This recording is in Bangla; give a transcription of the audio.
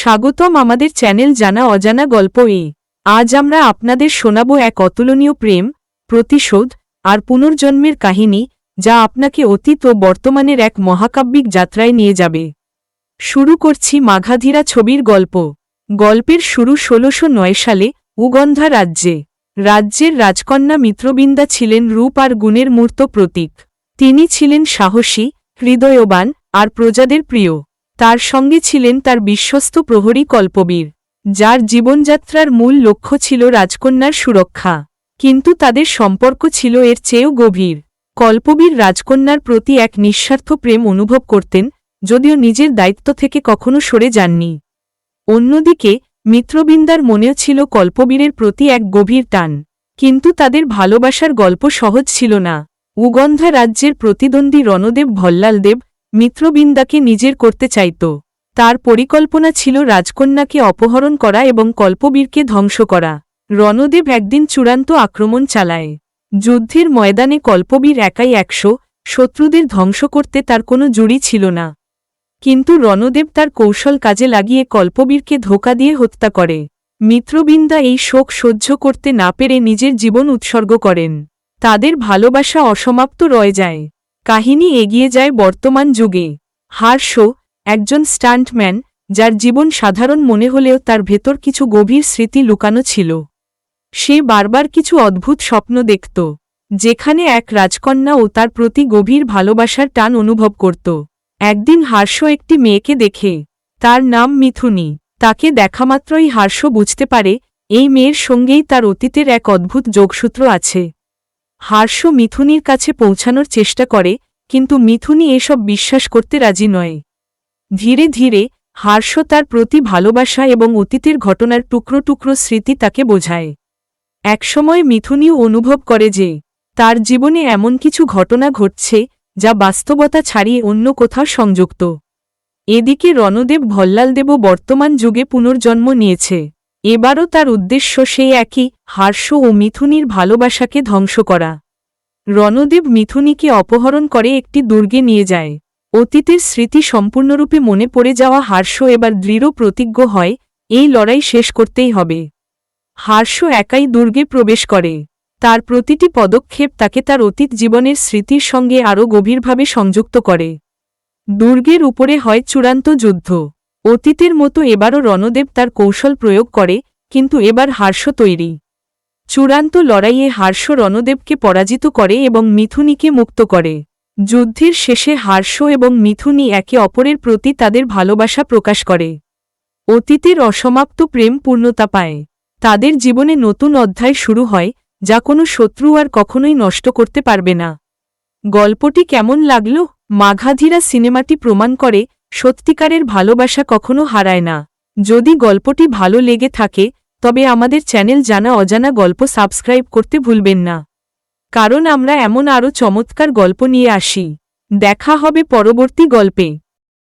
স্বাগতম আমাদের চ্যানেল জানা অজানা গল্প এ আজ আমরা আপনাদের শোনাব এক অতুলনীয় প্রেম, প্রতিশোধ আর পুনর্জন্মের কাহিনী, যা আপনাকে অতীত ও বর্তমানের এক মহাকাব্যিক যাত্রায় নিয়ে যাবে। শুরু করছি মাঘাধীরা ছবির গল্প। গল্পের শুরু ষোলশো নয় সালে উগন্ধা রাজ্যে। রাজ্যের রাজকন্যা মিত্রবিন্দা ছিলেন রূপ আর গুণের মূর্ত প্রতীক। তিনি ছিলেন সাহসী, হৃদয়বান আর প্রজাদের প্রিয়। তার সঙ্গে ছিলেন তার বিশ্বস্ত প্রহরী কল্পবীর, যার জীবনযাত্রার মূল লক্ষ্য ছিল রাজকন্যার সুরক্ষা। কিন্তু তাদের সম্পর্ক ছিল এর চেয়েও গভীর। কল্পবীর রাজকন্যার প্রতি এক নিঃস্বার্থ প্রেম অনুভব করতেন, যদিও নিজের দায়িত্ব থেকে কখনো সরে যাননি। অন্যদিকে, মিত্রবিন্দার মনেও ছিল কল্পবীরের প্রতি এক গভীর টান। কিন্তু তাদের ভালোবাসার গল্প সহজ ছিল না। উগন্ধা রাজ্যের প্রতিদ্বন্দ্বী রণদেব ভল্লালদেব মিত্রবিন্দাকে নিজের করতে চাইত। তার পরিকল্পনা ছিল রাজকন্যাকে অপহরণ করা এবং কল্পবীরকে ধ্বংস করা। রণদেব একদিন চূড়ান্ত আক্রমণ চালায়। যুদ্ধের ময়দানে কল্পবীর একাই একশো, শত্রুদের ধ্বংস করতে তার কোনো জুড়ি ছিল না। কিন্তু রণদেব তার কৌশল কাজে লাগিয়ে কল্পবীরকে ধোকা দিয়ে হত্যা করে। মিত্রবিন্দা এই শোক সহ্য করতে না পেরে নিজের জীবন উৎসর্গ করেন। তাদের ভালোবাসা অসমাপ্ত রয়ে যায়। কাহিনী এগিয়ে যায় বর্তমান যুগে। হার্ষ একজন স্টান্টম্যান, যার জীবন সাধারণ মনে হলেও তার ভেতর কিছু গভীর স্মৃতি লুকানো ছিল। সে বারবার কিছু অদ্ভুত স্বপ্ন দেখত, যেখানে এক রাজকন্যা ও তার প্রতি গভীর ভালোবাসার টান অনুভব করত। একদিন হার্ষ একটি মেয়েকে দেখে, তার নাম মিথুনি, তাকে দেখামাত্রই হার্ষ বুঝতে পারে, এই মেয়ের সঙ্গেই তার অতীতের এক অদ্ভুত যোগসূত্র আছে। হার্ষ মিথুনির কাছে পৌঁছানোর চেষ্টা করে, কিন্তু মিথুনি এসব বিশ্বাস করতে রাজি নয়। ধীরে ধীরে, হার্ষ তার প্রতি ভালোবাসা এবং অতীতের ঘটনার টুকরো টুকরো স্মৃতি তাকে বোঝায়। একসময় মিথুনিও অনুভব করে যে, তার জীবনে এমন কিছু ঘটনা ঘটছে, যা বাস্তবতা ছাড়িয়ে অন্য কোথাও সংযুক্ত। এদিকে রণদেব ভল্লালদেবও বর্তমান যুগে পুনর্জন্ম নিয়েছে। এবারও তার উদ্দেশ্য সেই একই, হার্ষ ও মিথুনির ভালোবাসাকে ধ্বংস করা। রণদেব মিথুনিকে অপহরণ করে একটি দুর্গে নিয়ে যায়। অতীতের স্মৃতি সম্পূর্ণরূপে মনে পড়ে যাওয়া হার্ষ এবার দৃঢ় প্রতিজ্ঞ হয়, এই লড়াই শেষ করতেই হবে হার্ষ একাই দুর্গে প্রবেশ করে। তার প্রতিটি পদক্ষেপ তাকে তার অতীত জীবনের স্মৃতির সঙ্গে আরও গভীরভাবে সংযুক্ত করে। দুর্গের উপরে হয় চূড়ান্ত যুদ্ধ। অতীতের মতো এবারও রণদেব তার কৌশল প্রয়োগ করে, কিন্তু এবার হার্ষ তৈরি। চূড়ান্ত লড়াইয়ে হার্ষ রণদেবকে পরাজিত করে এবং মিথুনিকে মুক্ত করে। যুদ্ধের শেষে হার্ষ এবং মিথুনি একে অপরের প্রতি তাদের ভালোবাসা প্রকাশ করে। অতীতের অসমাপ্ত প্রেম পূর্ণতা পায়। তাদের জীবনে নতুন অধ্যায় শুরু হয়, যা কোনো শত্রু আর কখনোই নষ্ট করতে পারবে না। গল্পটি কেমন লাগল? মাঘাধীরা সিনেমাটি প্রমাণ করে সত্যিকারের ভালোবাসা কখনো হারায় না। যদি গল্পটি ভালো লেগে থাকে, তবে আমাদের চ্যানেল জানা অজানা গল্প সাবস্ক্রাইব করতে ভুলবেন না। কারণ আমরা এমন আরও চমৎকার গল্প নিয়ে আসি। দেখা হবে পরবর্তী গল্পে।